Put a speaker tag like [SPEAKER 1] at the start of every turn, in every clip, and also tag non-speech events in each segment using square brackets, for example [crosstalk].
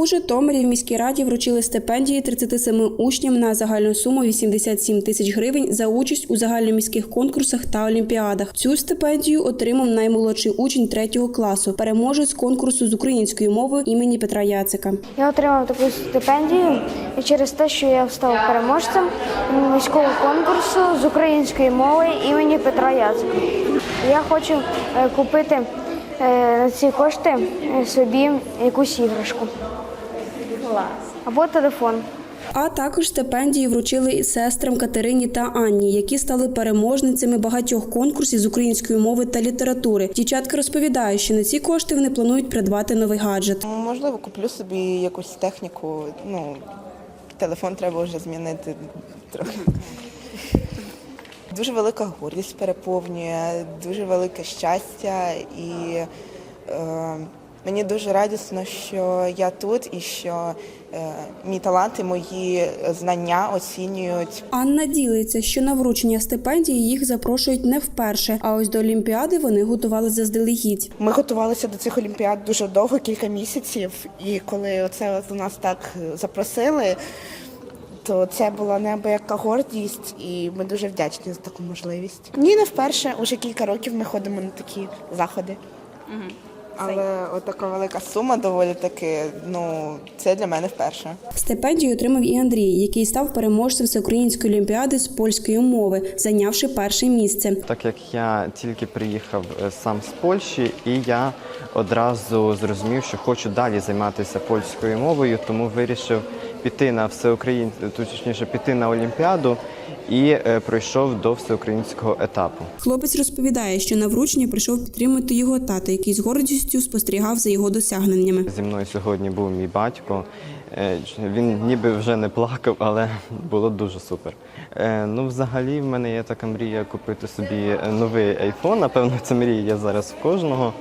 [SPEAKER 1] У Житомирі в міській раді вручили стипендії 37 учням на загальну суму 87 тисяч гривень за участь у загальноміських конкурсах та олімпіадах. Цю стипендію отримав наймолодший учень третього класу, переможець конкурсу з української мови імені Петра Яцика.
[SPEAKER 2] Я отримав таку стипендію і через те, що я став переможцем міського конкурсу з української мови імені Петра Яцика. Я хочу е, купити на ці кошти е, собі якусь іграшку. Або телефон.
[SPEAKER 1] А також стипендії вручили і сестрам Катерині та Анні, які стали переможницями багатьох конкурсів з української мови та літератури. Дівчатка розповідають, що на ці кошти вони планують придбати новий гаджет.
[SPEAKER 3] Можливо, куплю собі якусь техніку. Ну, телефон треба вже змінити трохи. Дуже велика гордість переповнює, дуже велике щастя і е, мені дуже радісно, що я тут і що е, мій талант і мої знання оцінюють
[SPEAKER 1] Анна ділиться, що на вручення стипендії їх запрошують не вперше, а ось до Олімпіади вони готували заздалегідь.
[SPEAKER 4] Ми готувалися до цих олімпіад дуже довго, кілька місяців. І коли оце от у нас так запросили, то це була неабияка гордість, і ми дуже вдячні за таку можливість. Ні, не вперше. Уже кілька років ми ходимо на такі заходи.
[SPEAKER 3] Але от така велика сума доволі таки, ну це для мене вперше.
[SPEAKER 1] Стипендію отримав і Андрій, який став переможцем всеукраїнської олімпіади з польської мови, зайнявши перше місце.
[SPEAKER 5] Так як я тільки приїхав е, сам з Польщі, і я одразу зрозумів, що хочу далі займатися польською мовою, тому вирішив піти на всеукраїн... точніше піти на Олімпіаду і е, пройшов до всеукраїнського етапу.
[SPEAKER 1] Хлопець розповідає, що на вручення прийшов підтримати його тато, який з гордістю спостерігав за його досягненнями.
[SPEAKER 5] Зі мною сьогодні був мій батько. Е, Він ніби вже не плакав, але [laughs] було дуже супер. Е, Ну, взагалі, в мене є така мрія купити собі новий айфон. Напевно, це мрія зараз в кожного.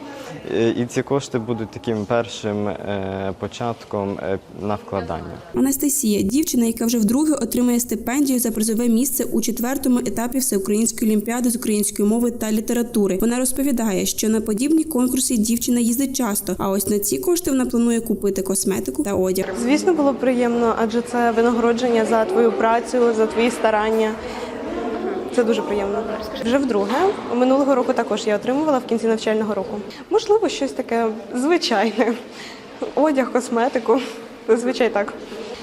[SPEAKER 5] Е, І ці кошти будуть таким першим е, початком е, на вкладання.
[SPEAKER 1] Анастасія, дівчина, яка вже вдруге отримує стипендію за призове місце у четвертому етапі всеукраїнської олімпіади з української мови та літератури. Вона розповідає, що на подібні конкурси дівчина їздить часто. А ось на ці кошти вона планує купити косметику та одяг.
[SPEAKER 6] Звісно, було приємно, адже це винагородження за твою працю, за твої старання. Це дуже приємно. Вже вдруге. Минулого року також я отримувала в кінці навчального року. Можливо, щось таке звичайне. Одяг, косметику. Зазвичай так.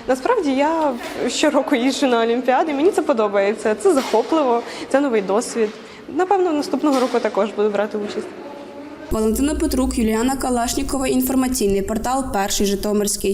[SPEAKER 6] Насправді я щороку їжджу на Олімпіади, мені це подобається. Це захопливо, це новий досвід. Напевно, наступного року також буду брати участь.
[SPEAKER 1] Валентина Петрук, Юліана Калашнікова. Інформаційний портал Перший Житомирський.